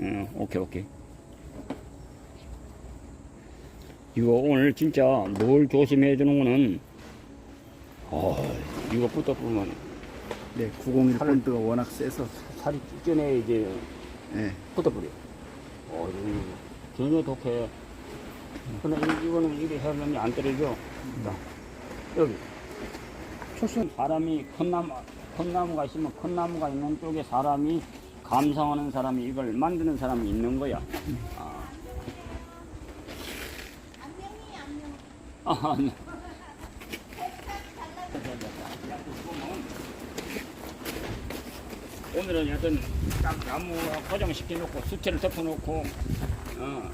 응, 오케이, 오케이. 이거 오늘 진짜 뭘 조심해야 되는 거는, 어, 이거부터 보면 네, 901 팔을- 본드가 워낙 세서. 살이 찢겨내 이제 네. 붙어버려. 어, 이거 전혀 독해. 근데 이- 이거는 이게 해놓으면 안 떨어져. 자, 여기. 초선 사람이 큰 나무, 큰 나무가 있으면 큰 나무가 있는 쪽에 사람이 감상하는 사람이 이걸 만드는 사람이 있는 거야. 아. 오늘은 여튼 딱 나무 고정시켜 놓고 수태를 덮어 놓고 어,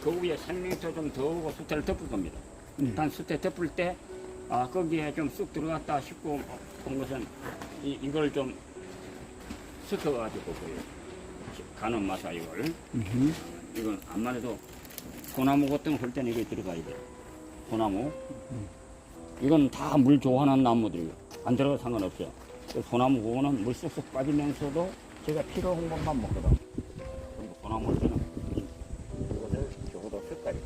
그 위에 생명토 좀 더우고 수태를 덮을 겁니다. 네. 일단 수태 덮을 때 아, 거기에 좀 쑥 들어갔다 싶고 본 것은 이, 이걸 좀 섞어가지고 그 가는 마사 이걸 음흠. 이건 안만 해도 소나무 같은 거할 때는 이게 들어가야 돼. 소나무. 이건 다 물 좋아하는 나무들이에요. 안 들어가도 상관없어요. 그 소나무 그거는 물 쑥쑥 빠지면서도 제가 필요한 것만 먹거든. 그리고 소나무 할 때는 이것을 적어도 색깔이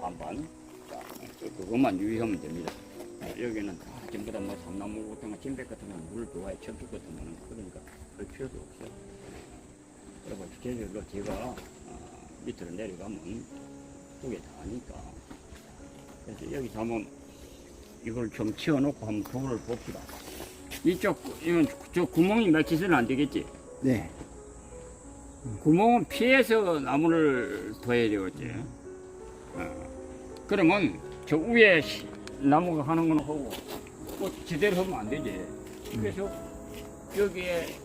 반반. 자, 그- 그것만 유의하면 됩니다. 자, 여기는 다 전부 다뭐 삼나무 같은 거, 진백 같은 거는 물 좋아해, 철쭉 같은 거는 그러니까 별 필요도 없어요. 그리고 주체적으로 제가 아, 밑으로 내려가면 두개 다 하니까 그래서 여기서 한번 이걸 좀 치워놓고 한번 도를 봅시다. 이쪽 이건 저 구멍이 맺히서는 안 되겠지. 네. 구멍은 피해서 나무를 둬야 되겠지. 어. 그러면 저 위에 시- 나무가 하는 건 하고 또 제대로 하면 안 되지. 그래서 여기에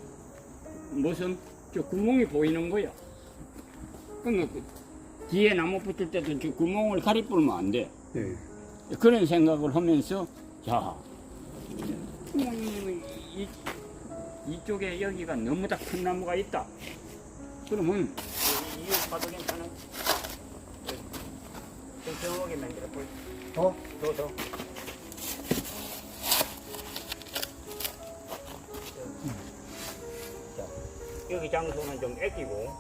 무슨 저 구멍이 보이는 거야. 그러면 그 뒤에 나무 붙을 때도 저 구멍을 가리 뿌리면 안 돼. 네. 그런 생각을 하면서 자 구멍이 이, 이쪽에 여기가 너무 다 큰 나무가 있다. 그러면 이- 이거 봐도 괜찮아. 좀 정하게 만들어 볼. 어? 더 더. 자, 여기 장소는 좀 애끼고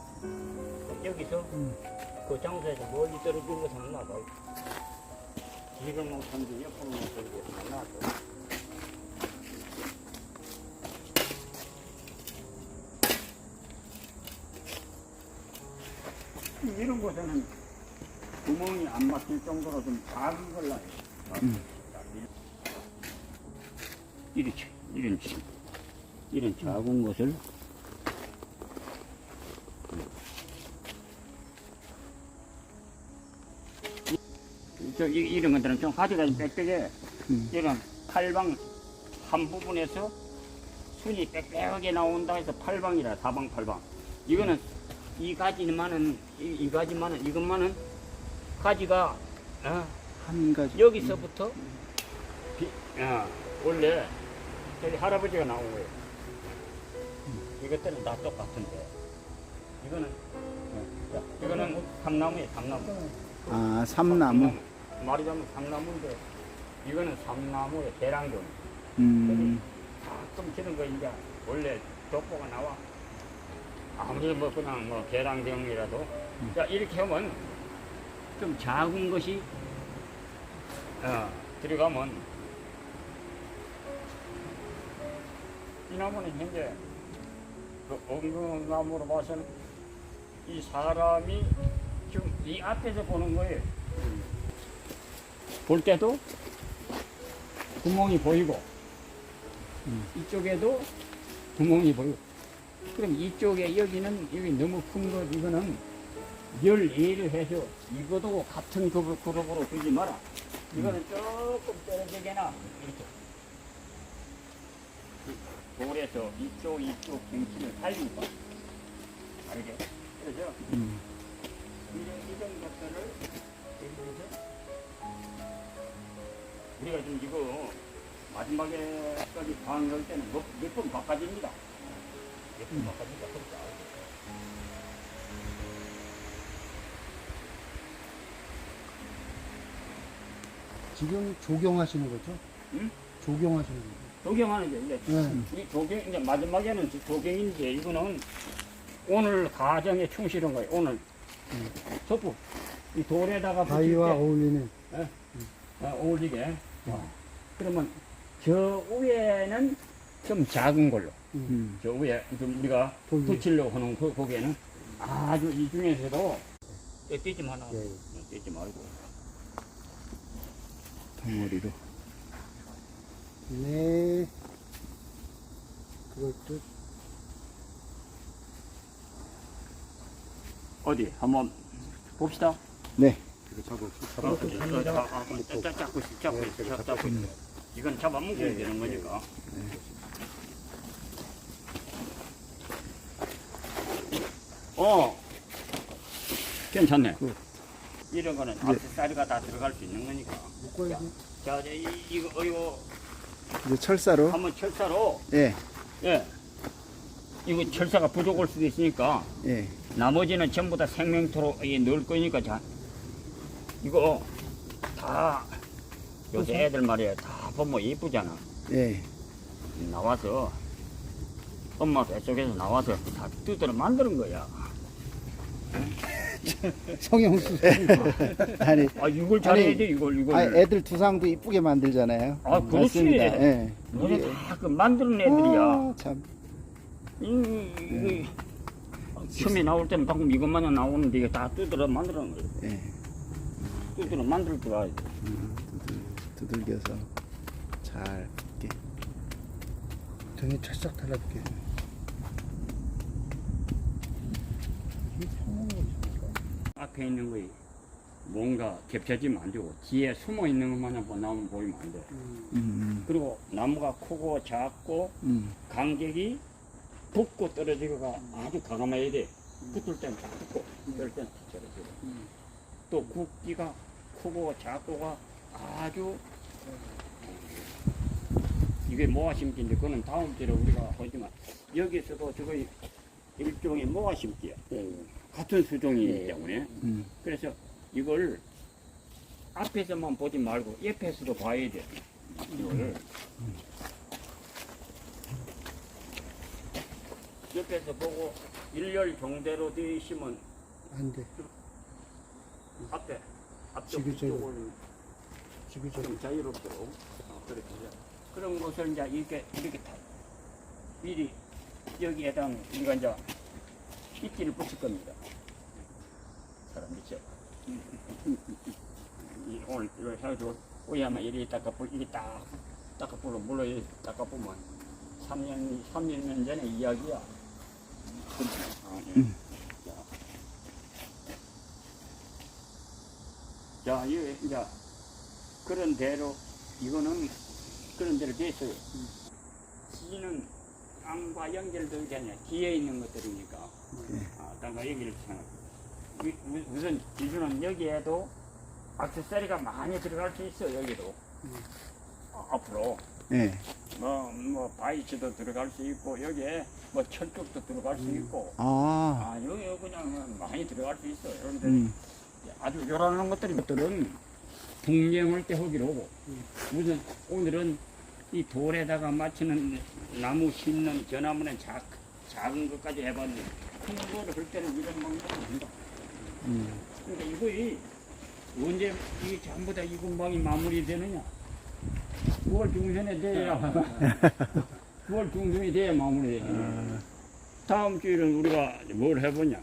여기서 음. 그 장소에서 멀리 떨어진 것은 안 나도 뒤를 못하는데 옆으로 못 떨어져 안 나도 이런 곳에는 구멍이 안 막힐 정도로 좀 작은 걸 놔요. 음. 이렇게, 이런, 식. 이런 작은 것을 저 이, 이런 것들은 좀 가지가 빽빽해. 음. 이런 팔방 한 부분에서 순이 빽빽하게 나온다 해서 팔방이라 사방 팔방. 이거는 이 가지만은 이, 이 가지만은 이것만은 가지가 어, 한 가지. 여기서부터 비, 어, 원래 저희 할아버지가 나온 거예요. 이것들은 다 똑같은데 이거는 어, 자, 이거는 삼나무예요, 삼나무. 아, 삼나무. 말하자면 삼나무인데 이거는 삼나무의 대랑종. 음. 가끔 치는 거 이제 원래 족보가 나와. 아무리 뭐 그냥 뭐 계량경이라도 자 이렇게 하면 좀 작은 것이 어, 들어가면 이 나무는 현재 그 엉금나무로 봐서는 이 사람이 지금 이 앞에서 보는 거예요. 볼 때도 구멍이 보이고 이쪽에도 구멍이 보이고. 그럼 이쪽에 여기는 여기 너무 큰 것 이거는 열 예를 해서 이거도 같은 그룹, 그룹으로 두지 마라. 이거는 조금 떨어지게나 이렇게. 돌에서 이쪽 이쪽 중심을 살린 거. 알게 그래서 음. 이런, 이런 것들을 우리가 지금 이거 마지막에까지 방할 때는 몇번 바꿔집니다. 몇번 바꿔집니다. 그렇게 알고. 지금 조경하시는 거죠? 응? 조경하시는 거죠? 조경하는 게 이제 네. 우리 조경 이제 마지막에는 조경인데 이거는 오늘 가정에 충실한 거예요. 오늘 소프 이 돌에다가 붙일 바위와 때 어울리는 어, 어울리게. 어. 그러면 저 위에는 좀 작은 걸로 음. 저 위에 좀 우리가 돌 위에. 붙이려고 하는 그 거기에는 아주 이 중에서도 떼- 떼지 마라. 예, 예. 떼지 말고. 덩어리로. 네. 그것도 어디 한번 봅시다. 네. 짜- 잡고 잡고 있어, 잡- 잡고 있어. 이건 잡아먹어야 되는 거니까. 어, 괜찮네. 굿. 이런 거는 악세사리가 다 들어갈 수 있는 거니까. 묶어야지. 자, 이제 이, 이거, 이거 이제 철사로. 한번 철사로, 예. 예. 이거 철사가 부족할 수도 있으니까 예. 나머지는 전부 다 생명토로 이 넣을 거니까 자 이거 다 요새 애들 말이야 다 보면 예쁘잖아 예. 나와서 엄마 뱃속에서 나와서 다 뜯어 만드는 거야 성형수. 아니, 아 이걸 잘해야 아니, 돼 이걸 이걸 아니 애들 두상도 이쁘게 만들잖아요. 아, 그렇지. 맞습니다. 예. 너네 다그 만드는 애들이야 아, 참. 이, 이, 처음에 나올 때는 방금 이것만 나오는데 이거 다 뜯어 만드는 거야 예. 뜯어 만들 줄 알아야 돼 두들, 두들겨서 잘 붙게. 등에 찰싹 달라붙게. 앞에 있는 거에 뭔가 겹쳐지면 안 되고 뒤에 숨어 있는 것만 한번 나오면 보이면 안 돼. 음. 그리고 나무가 크고 작고 음. 간격이 붙고 떨어지고가 아주 가감해야 돼. 붙을 땐다 붙고 떨어질 땐 떨어지고. 또 굵기가 크고 작고가 아주 이게 모아 심기인데 그거는 다음 주에 우리가 하지만 여기서도 저거 일종의 모아 심기야. 같은 수종이기 때문에. 음. 그래서 이걸 앞에서만 보지 말고 옆에서도 봐야 돼. 이걸. 옆에서 보고 일렬 종대로 되어 있으면 안 돼. 앞에 앞쪽 지그재그. 쪽을 지그재그. 좀 자유롭도록 어, 그렇게 해서 그런 것을 이제 이렇게 이렇게 다 미리 여기에다 우리가 이제 이끼를 붙일 겁니다. 사람 있죠? 이 오늘 이거 해가지고 오야만 이리 닦아볼 이게 딱 닦아보로 물로 이렇게 닦아보면 3년 3년 전에 이야기야. 아, 예. 자, 이 이제 그런 대로 이거는 그런 대로 돼 있어요. 지는 땅과 연결되기 전에 뒤에 있는 것들이니까 아, 땅과 연결을 생각. 우- 우- 우선 기준은 여기에도 액세서리가 많이 들어갈 수 있어 여기도 아, 앞으로 예. 뭐, 뭐 바이츠도 들어갈 수 있고 여기에 뭐 철쭉도 들어갈 수 있고 아. 아 여기 그냥 많이 들어갈 수 있어 그런데 음. 아주 요란한 것들이 것들은 풍경할 때 하기로 하고. 우선 오늘은 이 돌에다가 맞추는 나무 심는 전나무는 작, 작은 것까지 해봤는데 큰 거를 할 때는 이런 방법을 한다. 음. 그러니까 이거이 언제 이게 전부 다 이 공방이 마무리되느냐? 9월 중순에 돼야. 9월 중순이 돼야 마무리돼 다음 주에는 우리가 뭘 해보냐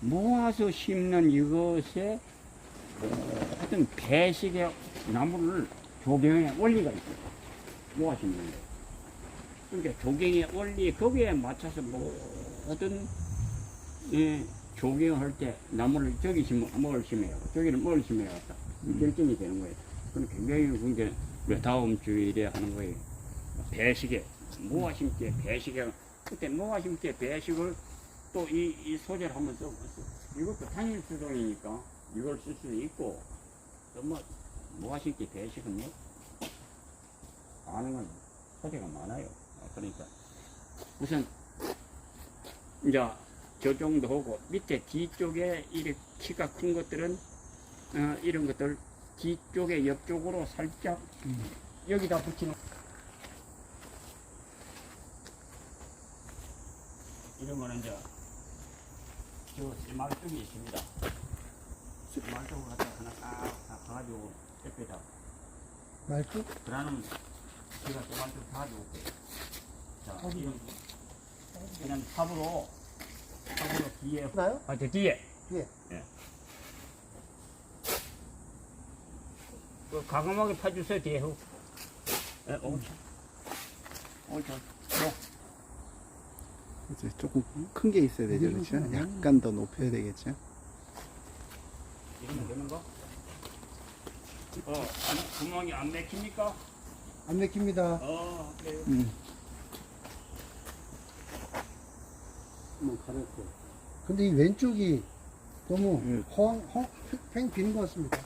모아서 심는 이것에 어떤 배식의 나무를 조경의 원리가 있어요. 모아 심는 거 그러니까 조경의 원리 거기에 맞춰서 모든 예, 조경할 때 나무를 저기 심어 뭘 심어요. 저기를 뭘 겠다 결정이 되는 거예요. 그건 굉장히 그게 우리 다음 주일에 하는 거예요. 배식에 모아 심기에 배식에 그때 모아 심기에 배식을 또 이 이 소재를 한번 써 이것도 tan일 수종이니까 이걸 쓸 수도 있고 모아 심기 배식은 뭐 가능한 소재가 많아요. 아, 그러니까. 우선 이제 저 정도 하고 밑에 뒤쪽에 이렇게 키가 큰 것들은 어, 이런 것들 뒤쪽에 옆쪽으로 살짝 여기다 붙이는 이런 거는 이제 저 말뚝이 있습니다. 말뚝을 갖다 하나 딱다 가가지고 옆에다. 말뚝? 그러면 제가 저 말뚝 다 가지고 올게요. 자, 이건 그냥 탑으로, 탑으로 뒤에. 나요? 아, 저 뒤에. 예. 예. 그 가감하게 파주세요, 뒤에. 후. 예, 어, 어, 저, 이제 조금 큰 게 있어야 되죠, 그렇죠? 약간 더 높여야 되겠죠? 이러면 되는 거? 어, 안, 구멍이 안 맥힙니까? 안 맥힙니다. 어, 그래요. 음. 한번 가렸고. 근데 이 왼쪽이 너무 음. 허황, 펑, 팽 비는 것 같습니다.